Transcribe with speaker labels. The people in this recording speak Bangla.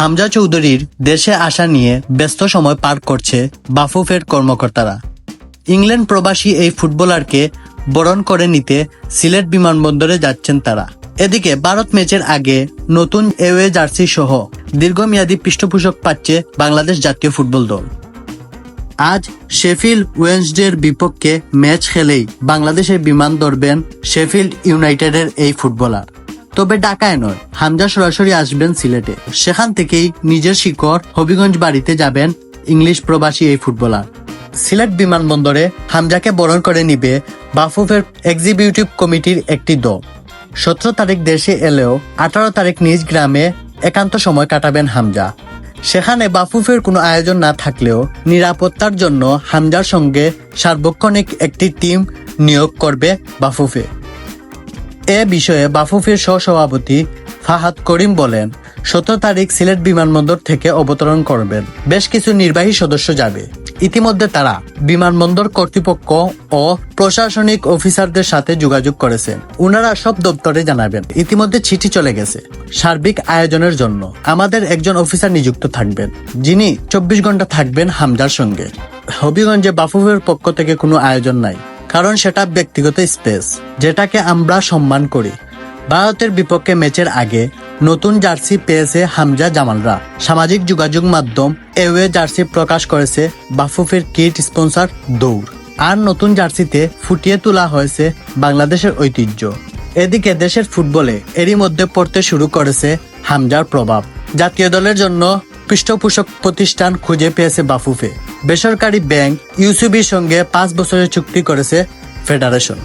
Speaker 1: হামজা চৌধুরীর দেশে আসা নিয়ে ব্যস্ত সময় পার করছে বাফুফের কর্মকর্তারা। ইংল্যান্ড প্রবাসী এই ফুটবলারকে বরণ করে নিতে সিলেট বিমানবন্দরে যাচ্ছেন তারা। এদিকে ভারত ম্যাচের আগে নতুন এওয়ে জার্সি সহ দীর্ঘমেয়াদী পৃষ্ঠপোষক পাচ্ছে বাংলাদেশ জাতীয় ফুটবল দল। আজ শেফিল্ড ওয়েন্সডের বিপক্ষে ম্যাচ খেলেই বাংলাদেশের বিমান ধরবেন শেফিল্ড ইউনাইটেডের এই ফুটবলার। তবে ঢাকায় নয়, হামজা সরাসরি আসবেন সিলেটে। সেখান থেকেই নিজের শিকড় হবিগঞ্জ বাড়িতে যাবেন ইংলিশ প্রবাসী এই ফুটবলার। সিলেট বিমানবন্দরে হামজাকে বরণ করে নিবে বাফুফের এক্সিকিউটিভ কমিটির একটি দল। সতেরো তারিখ দেশে এলেও আঠারো তারিখ নিজ গ্রামে একান্ত সময় কাটাবেন হামজা। সেখানে বাফুফের কোনো আয়োজন না থাকলেও নিরাপত্তার জন্য হামজার সঙ্গে সার্বক্ষণিক একটি টিম নিয়োগ করবে বাফুফে। এ বিষয়ে বাফুফের সহসভাপতি ফাহাদ করিম বলেন, সতেরো তারিখ সিলেট বিমানবন্দর থেকে অবতরণ করবেন। বেশ কিছু নির্বাহী সদস্য যাবে। ইতিমধ্যে তারা বিমানবন্দর কর্তৃপক্ষ ও প্রশাসনিক অফিসারদের সাথে যোগাযোগ করেছেন উনারা সব দপ্তরে জানাবেন। ইতিমধ্যে চিঠি চলে গেছে সার্বিক আয়োজনের জন্য। আমাদের একজন অফিসার নিযুক্ত থাকবেন। যিনি চব্বিশ ঘণ্টা থাকবেন হামজার সঙ্গে। হবিগঞ্জে বাফুফের পক্ষ থেকে কোনো আয়োজন নাই। কারণ সেটা ব্যক্তিগত স্পেস, যেটাকে আমরা সম্মান করি। ভারতের বিপক্ষে ম্যাচের আগে নতুন জার্সি পেয়েছে হামজা জামালরা। সামাজিক যোগাযোগ মাধ্যম এওয়ে জার্সি প্রকাশ করেছে বাফুফের কিট স্পন্সর দৌড়। আর নতুন জার্সিতে ফুটিয়ে তোলা হয়েছে বাংলাদেশের ঐতিহ্য। এদিকে দেশের ফুটবলে এরই মধ্যে পড়তে শুরু করেছে হামজার প্রভাব। জাতীয় দলের জন্য পৃষ্ঠপোষক প্রতিষ্ঠান খুঁজে পেয়েছে বাফুফে। বেসরকারি ব্যাংক ইউসিবির সঙ্গে পাঁচ বছরের চুক্তি করেছে ফেডারেশন।